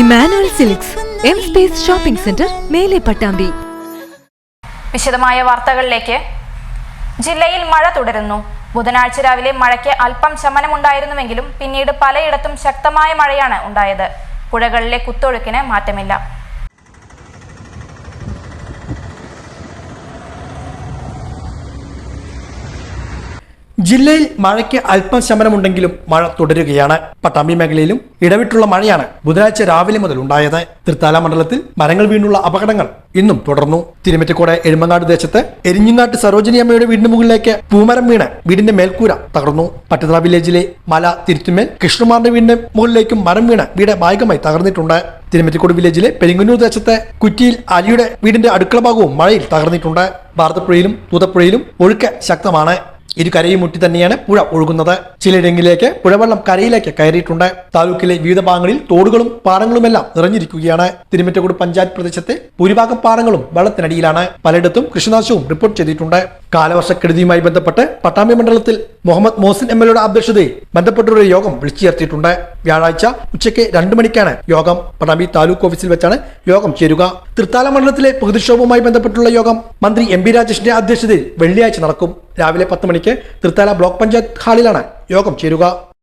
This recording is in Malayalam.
Emmanuel silks M space shopping centre Mele Pattambi. വിശദമായ വാർത്തകളിലേക്ക്. ജില്ലയിൽ മഴ തുടരുന്നു. ബുധനാഴ്ച രാവിലെ മഴയ്ക്ക് അല്പം ശമനമുണ്ടായിരുന്നുവെങ്കിലും പിന്നീട് പലയിടത്തും ശക്തമായ മഴയാണ് ഉണ്ടായത്. പുഴകളിലെ കുത്തൊഴുക്കിന് മാറ്റമില്ല. ജില്ലയിൽ മഴയ്ക്ക് അല്പം ശമനമുണ്ടെങ്കിലും മഴ തുടരുകയാണ്. പട്ടാമ്പി മേഖലയിലും ഇടവിട്ടുള്ള മഴയാണ് ബുധനാഴ്ച രാവിലെ മുതൽ ഉണ്ടായത്. തൃത്താല മണ്ഡലത്തിൽ മരങ്ങൾ വീണുള്ള അപകടങ്ങൾ ഇന്നും തുടർന്നു. തിരുമറ്റക്കോട് എഴുമങ്ങാട് ദേശത്ത് എരിഞ്ഞിങ്ങാട്ട് സരോജിനി അമ്മയുടെ വീടിന് മുകളിലേക്ക് പൂമരം വീണ് വീടിന്റെ മേൽക്കൂര തകർന്നു. പട്ടത്തറ വില്ലേജിലെ മല തിരുത്തുമേൽ കൃഷ്ണകുമാറിന്റെ വീടിന്റെ മുകളിലേക്കും മരം വീണ് വീട് ഭാഗികമായി തകർന്നിട്ടുണ്ട്. തിരുമറ്റക്കോട് വില്ലേജിലെ പെരിങ്ങന്നൂർ ദേശത്തെ കുറ്റിയിൽ അലിയുടെ വീടിന്റെ അടുക്കള ഭാഗവും മഴയിൽ തകർന്നിട്ടുണ്ട്. ഭാരതപ്പുഴയിലും തൂതപ്പുഴയിലും ഒഴുക്ക് ശക്തമാണ്. ഇരു കരയും മുട്ടി തന്നെയാണ് പുഴ ഒഴുകുന്നത്. ചിലയിടങ്ങളിലേക്ക് പുഴവെള്ളം കരയിലേക്ക് കയറിയിട്ടുണ്ട്. താലൂക്കിലെ വിവിധ ഭാഗങ്ങളിൽ തോടുകളും പാടങ്ങളുമെല്ലാം നിറഞ്ഞിരിക്കുകയാണ്. തിരുമറ്റക്കൂട് പഞ്ചായത്ത് പ്രദേശത്തെ ഭൂരിഭാഗം പാടങ്ങളും വെള്ളത്തിനടിയിലാണ്. പലയിടത്തും കൃഷിനാശവും റിപ്പോർട്ട് ചെയ്തിട്ടുണ്ട്. കാലവർഷക്കെടുതിയുമായി ബന്ധപ്പെട്ട് പട്ടാമ്പി മണ്ഡലത്തിൽ മുഹമ്മദ് മോസിൻ എം എൽ എയുടെ അധ്യക്ഷതയിൽ ബന്ധപ്പെട്ടവരുടെ യോഗം വിളിച്ചു ചേർത്തിട്ടുണ്ട് വ്യാഴാഴ്ച ഉച്ചയ്ക്ക് രണ്ടു മണിക്കാണ് യോഗം. പട്ടാമ്പി താലൂക്ക് ഓഫീസിൽ വെച്ചാണ് യോഗം ചേരുക. തൃത്താല മണ്ഡലത്തിലെ പ്രകൃതിക്ഷോഭവുമായി ബന്ധപ്പെട്ടുള്ള യോഗം മന്ത്രി എം പി രാജേഷിന്റെ അധ്യക്ഷതയിൽ വെള്ളിയാഴ്ച നടക്കും. രാവിലെ പത്ത് മണിക്ക് തൃത്താല ബ്ലോക്ക് പഞ്ചായത്ത് ഹാളിലാണ് യോഗം ചേരുക.